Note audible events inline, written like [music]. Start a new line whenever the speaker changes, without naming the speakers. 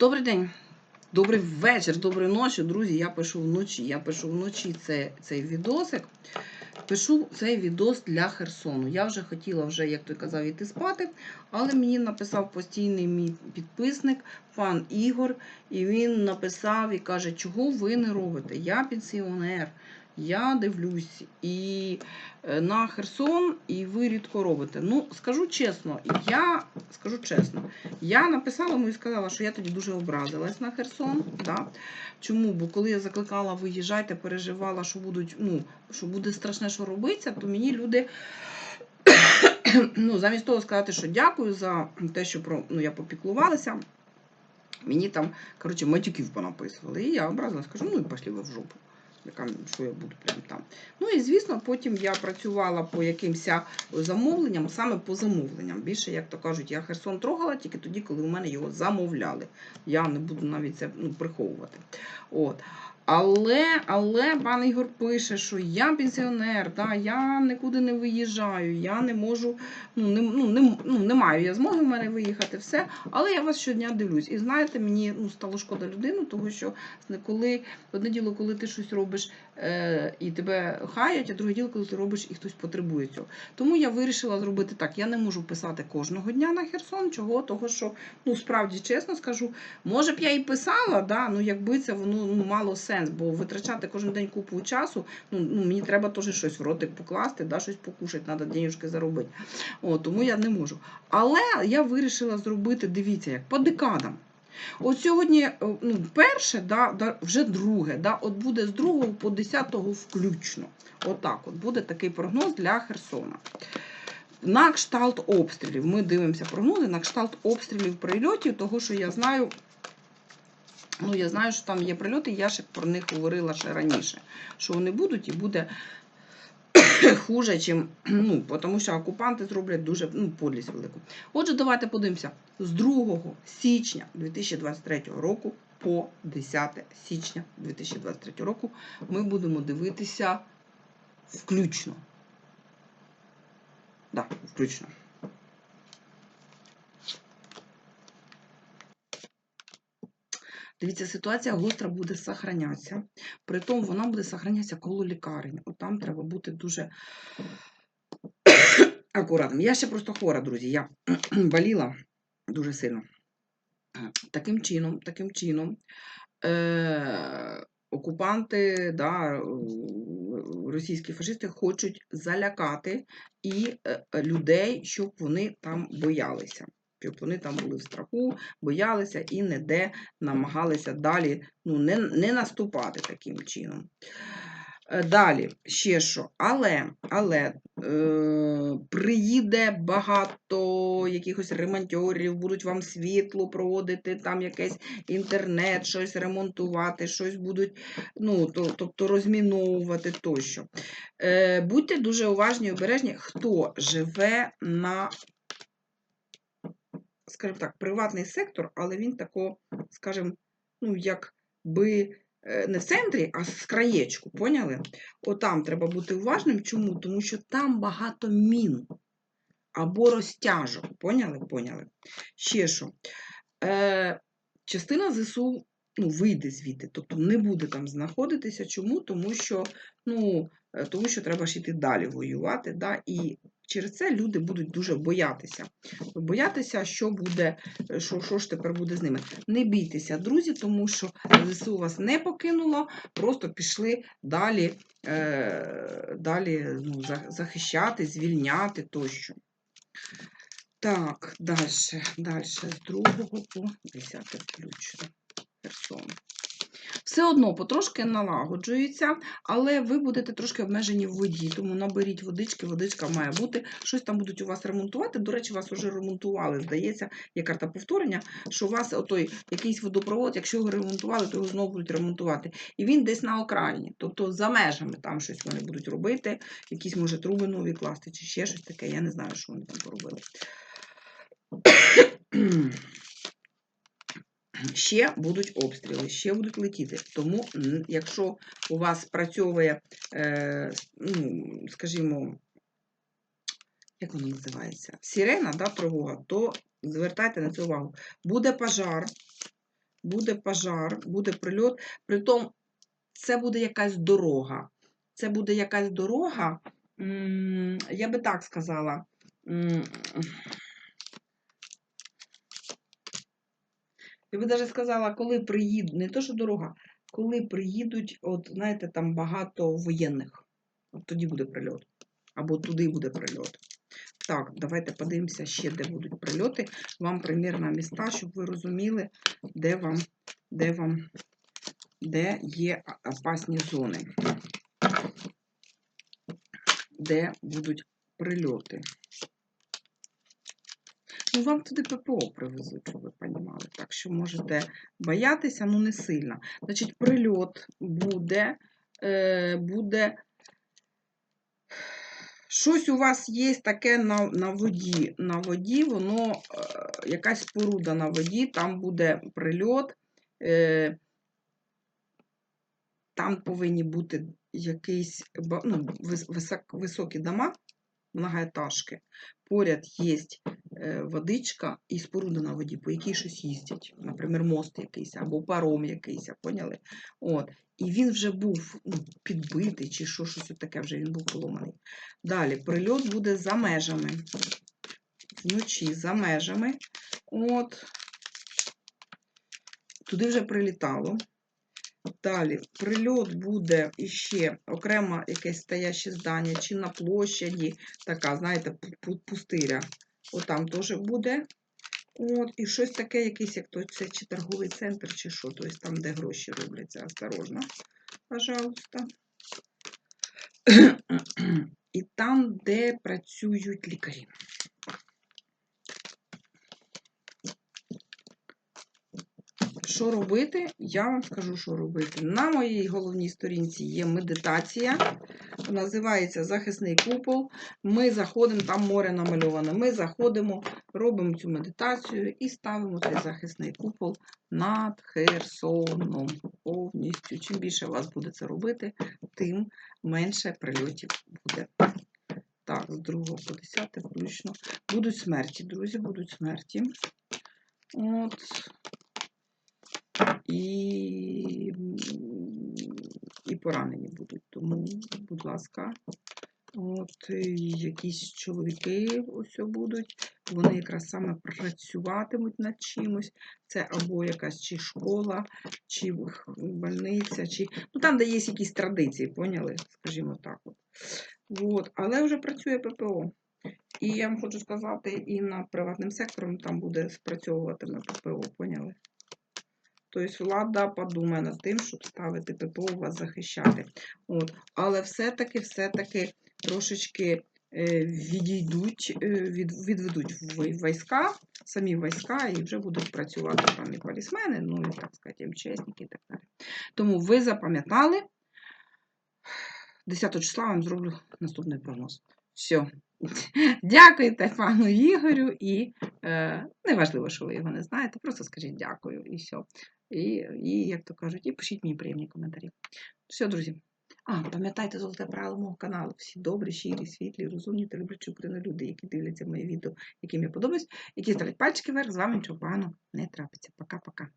Добрий день, добрий вечір, доброї ночі, друзі. Я пишу вночі. Я пишу вночі це, цей відосик. Пишу цей відос для Херсону. Я вже хотіла, вже, як той казав, іти спати, але мені написав постійний мій підписник, пан Ігор, і він написав і каже, чого ви не робите? Я пенсіонер. Я дивлюсь і е, на Херсон, і ви рідко робите. Ну, скажу чесно, я скажу чесно, я написала йому і сказала, що я тоді дуже образилась на Херсон. Да? Чому? Бо коли я закликала виїжджайте, переживала, що будуть, ну, що буде страшне, що робиться, то мені люди. ну, замість того сказати, що дякую за те, що про, ну, я попіклувалася, мені там, коротше, матюків понаписували. І я образилась, кажу, ну і пошли ви в жопу. Що я буду прямо там. Ну і звісно, потім я працювала по якимось замовленням, саме по замовленням. Більше, як то кажуть, я Херсон трогала тільки тоді, коли у мене його замовляли. Я не буду навіть це ну, приховувати. От. Але, але пан Ігор пише, що я пенсіонер, да, я нікуди не виїжджаю, я не можу, ну не, ну, не, ну, не маю я змоги в мене виїхати, все. Але я вас щодня дивлюсь. І знаєте, мені ну, стало шкода людину, тому що коли одне діло, коли ти щось робиш е, і тебе хаять, а друге діло, коли ти робиш і хтось потребує цього. Тому я вирішила зробити так. Я не можу писати кожного дня на Херсон, чого, того що, ну справді чесно скажу, може б я і писала, да, ну якби це воно ну, мало сенс, бо витрачати кожен день купу часу, ну, ну мені треба теж щось в ротик покласти, да, щось покушати, треба денюжки заробити. О, тому я не можу. Але я вирішила зробити, дивіться, як по декадам. От сьогодні ну, перше, да, да, вже друге, да, от буде з 2 по 10 включно. Отак от буде такий прогноз для Херсона. На кшталт обстрілів. Ми дивимося прогнози на кшталт обстрілів прильотів, того, що я знаю. Ну, я знаю, що там є прильоти, я ще про них говорила ще раніше. Що вони будуть і буде [coughs] хуже, чим, [clears throat] ну, тому що окупанти зроблять дуже ну, подлість велику. Отже, давайте подивимося. З 2 січня 2023 року по 10 січня 2023 року ми будемо дивитися включно. Да, включно. Дивіться, ситуація гостра буде сохранятися. Притом вона буде сохранятися коло лікарень. От там треба бути дуже акуратним. Я ще просто хвора, друзі. Я [clears throat] боліла дуже сильно. Таким чином, таким чином, е- окупанти, да, російські фашисти хочуть залякати і е людей, щоб вони там боялися щоб вони там були в страху, боялися і ніде намагалися далі ну, не не наступати таким чином. Е, далі, ще що, але але е, приїде багато якихось ремонтьорів, будуть вам світло проводити, там якийсь інтернет, щось ремонтувати, щось будуть, ну, то, тобто розміновувати тощо. Е, Будьте дуже уважні і обережні, хто живе на скажімо так, приватний сектор, але він тако, скажімо, ну, якби е, не в центрі, а з краєчку, поняли? Отам треба бути уважним. Чому? Тому що там багато мін або розтяжок. Поняли? Поняли? Ще що? Е, Частина ЗСУ ну, вийде звідти, тобто не буде там знаходитися. Чому? Тому що ну, е, тому що треба ж йти далі воювати. Да? І через це люди будуть дуже боятися. Боятися, що буде, що, що ж тепер буде з ними. Не бійтеся, друзі, тому що ЗСУ вас не покинуло, просто пішли далі е, далі ну, захищати, звільняти тощо. Так, далі, далі, з 2 по 10 включно. Херсон. Все одно потрошки налагоджується, але ви будете трошки обмежені в воді, тому наберіть водички, водичка має бути. Щось там будуть у вас ремонтувати. До речі, вас вже ремонтували, здається, є карта повторення, що у вас отой якийсь водопровод, якщо його ремонтували, то його знову будуть ремонтувати. І він десь на окраїні, тобто за межами там щось вони будуть робити, якісь, може, труби нові класти, чи ще щось таке. Я не знаю, що вони там поробили. Ще будуть обстріли, ще будуть летіти. Тому, якщо у вас спрацьовує, е, ну, скажімо, як воно називається? Сирена, да, тривога, то звертайте на це увагу. Буде пожар, буде пожар, буде прильот. Притом це буде якась дорога. Це буде якась дорога, я би так сказала. Я би навіть сказала, коли приїдуть, не то, що дорога, коли приїдуть, от знаєте, там багато воєнних. От тоді буде прильот. Або туди буде прильот. Так, давайте подивимося ще, де будуть прильоти. Вам примірно міста, щоб ви розуміли, де вам, де вам, де є опасні зони, де будуть прильоти. Ну, вам туди ППО привезуть, щоб ви розуміли. Так що можете боятися, ну не сильно. Значить, прильот буде, е, буде. Щось у вас є таке на, на воді. На воді воно е, якась споруда на воді, там буде прильот. Е, там повинні бути якісь ну, вис- висок, високі дома, многоетажки. Поряд є водичка і споруда на воді, по якій щось їздять. Наприклад, мост якийсь або паром якийсь, поняли? От. І він вже був ну, підбитий чи що, щось таке вже він був поломаний. Далі прильот буде за межами. Вночі за межами. От. Туди вже прилітало. Далі прильот буде іще окремо якесь стояще здання, чи на площаді, така, знаєте, пу- пу- пустиря. Отам теж буде. От, і щось таке, якийсь, як то це чи торговий центр, чи що, тобто там, де гроші робляться. Осторожно, пожалуйста. [clears throat] І там, де працюють лікарі. Що робити? Я вам скажу, що робити. На моїй головній сторінці є медитація. Називається захисний купол. Ми заходимо, там море намальоване. Ми заходимо, робимо цю медитацію і ставимо цей захисний купол над Херсоном. Повністю. Чим більше вас буде це робити, тим менше прильотів буде. Так, з 2 по 10 включно. Будуть смерті, друзі, будуть смерті. От. І, і поранені будуть. Тому, будь ласка, от якісь чоловіки ось будуть. Вони якраз саме працюватимуть над чимось. Це або якась чи школа, чи больниця, чи ну там, де є якісь традиції, поняли? Скажімо так. От. От. Але вже працює ППО. І я вам хочу сказати, і на приватним сектором там буде спрацьовуватиме ППО, поняли? Тобто влада подумає над тим, щоб ставити ППО вас захищати. От. Але все-таки, все-таки трошечки е, відійдуть, е, від, відведуть війська, самі війська, і вже будуть працювати там і полісмени, ну і так сказати, МЧСники і так далі. Тому ви запам'ятали. 10 числа вам зроблю наступний прогноз. Все. Дякуйте пану Ігорю, і е, неважливо, що ви його не знаєте, просто скажіть дякую і все. І, і, як то кажуть, і пишіть мені приємні коментарі. Все, друзі. А, пам'ятайте золоте правило мого каналу. Всі добрі, щирі, світлі, розумні та люблячі України люди, які дивляться моє відео, які мені подобаються, які ставлять пальчики вверх, з вами нічого поганого не трапиться. Пока-пока.